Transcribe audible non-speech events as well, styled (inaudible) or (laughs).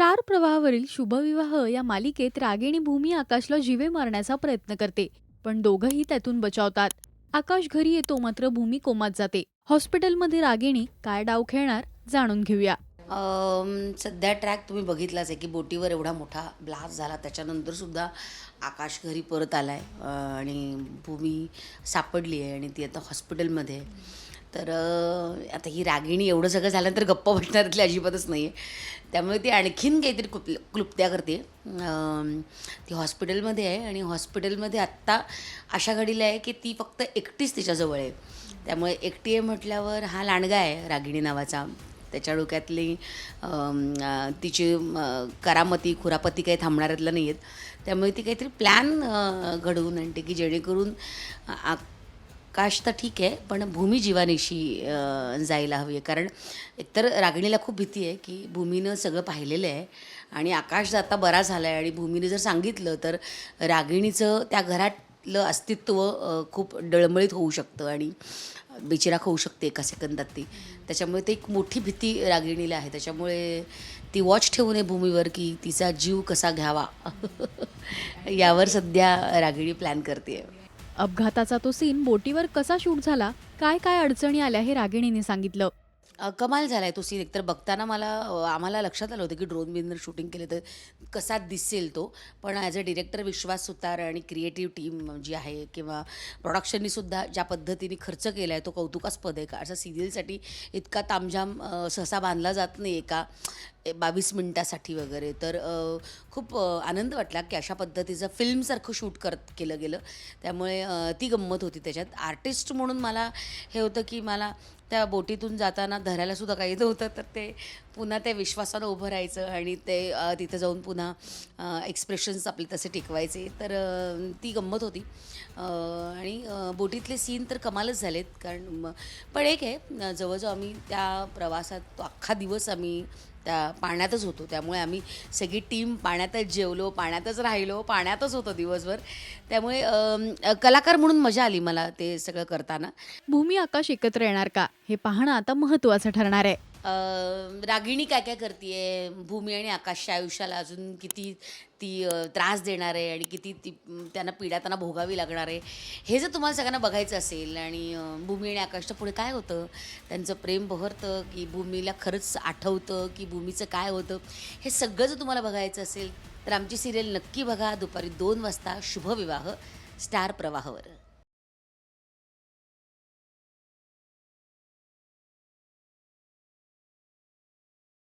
Star प्रवाहावरील शुभविवाह या मालिकेत रागिणी भूमी आकाशला जिवे मारण्याचा प्रयत्न करते पण दोघंही त्यातून बचावतात. आकाश घरी येतो मात्र भूमी कोमात जाते. हॉस्पिटलमध्ये रागिणी काय डाव खेळणार जाणून घेऊया. अम, सध्या ट्रॅक तुम्ही बघितलाच आहे की बोटीवर एवढा मोठा ब्लास्ट झाला त्याच्यानंतर सुद्धा आकाश घरी परत आला आहे आणि भूमी सापडली आहे आणि ती आता हॉस्पिटलमध्ये आहे. तर आता ही रागिणी एवढं सगळं झाल्यानंतर गप्पा बसण्यातली अजिबातच नाही आहे त्यामुळे ती आणखीन काहीतरी कुप क्लुप्त्या करते. ती हॉस्पिटलमध्ये आहे आणि हॉस्पिटलमध्ये आत्ता अशा घडीला आहे की ती फक्त एकटीच तिच्याजवळ आहे. त्यामुळे एकटी आहे म्हटल्यावर हा लांडगा आहे रागिणी नावाचा. त्याच्या डोक्यातली तिची करामती खुरापती काही थांबणाऱ्यातल्या नाही आहेत त्यामुळे ती काहीतरी प्लॅन घडवून आणते की जेणेकरून काश आकाश तर ठीक आहे पण भूमिजीवानीशी जायला हवी आहे. कारण एकतर रागिणीला खूप भीती आहे की भूमीनं सगळं पाहिलेलं आहे आणि आकाश जर आता बरा झाला आहे आणि भूमीने जर सांगितलं तर रागिणीचं त्या घरातलं अस्तित्व खूप डळमळीत होऊ शकतं आणि बेचिराख होऊ शकते एका सेकंदात ती. त्याच्यामुळे ते एक मोठी भीती रागिणीला आहे. त्याच्यामुळे ती वॉच ठेवू नये भूमीवर की तिचा जीव कसा घ्यावा. (laughs) यावर सध्या रागिणी प्लॅन करते आहे अपघाताचा तो सीन बोटीवर कसा शूट झाला? काय काय अडचणी आल्या हे रागिणीने सांगितलं. कमाल झाला आहे तो सीन एकतर बघताना मला आम्हाला लक्षात आलं होतं की ड्रोन बिनर शूटिंग केलं तर कसा दिसेल तो. पण ॲज अ डिरेक्टर विश्वास सुतार आणि क्रिएटिव्ह टीम जी आहे किंवा प्रोडक्शननी सुद्धा ज्या पद्धतीने खर्च केला आहे तो कौतुकास्पद आहे का? असं सिरियलसाठी इतका तामझाम सहसा बांधला जात नाही एका बावीस मिनटासाठी वगैरे. तर खूप आनंद वाटला की अशा पद्धतीचं फिल्मसारखं शूट करत केलं गेलं. त्यामुळे ती गंमत होती त्याच्यात. आर्टिस्ट म्हणून मला हे होतं की मला त्या बोटीतून जाताना धरायला सुद्धा काही नव्हतं. तर ते पुन्हा त्या विश्वासानं उभं राहायचं आणि ते तिथे तिथं जाऊन पुन्हा एक्सप्रेशन्स आपले तसे टिकवायचे. तर ती गंमत होती. आणि बोटीतले सीन तर कमालच झालेत. कारण पण एक आहे जवळजवळ आम्ही त्या प्रवासात तो अख्खा दिवस आम्ही त्या पाण्यातच होतो. त्यामुळे आम्ही सगळी टीम पाण्यातच जेवलो पाण्यातच राहिलो पाण्यातच होतो दिवसभर. त्यामुळे कलाकार म्हणून मजा आली मला ते सगळं करताना. भूमी आकाश एकत्र येणार का? हे पाहणं आता महत्वाचं ठरणार आहे. रागिणी काय काय करते भूमी आणि आकाशच्या आयुष्याला अजून किती ती त्रास देणार आहे आणि किती ती त्यांना पीडा त्यांना भोगावी लागणार आहे हे जर तुम्हाला सगळ्यांना बघायचं असेल आणि भूमी आणि आकाशचं पुढे काय होतं? त्यांचं प्रेम बहरतं की भूमीला खरंच आठवतं की भूमीचं काय होतं? हे सगळं जर तुम्हाला बघायचं असेल तर आमची सिरियल नक्की बघा. दुपारी दोन वाजता शुभविवाह स्टार प्रवाहावर.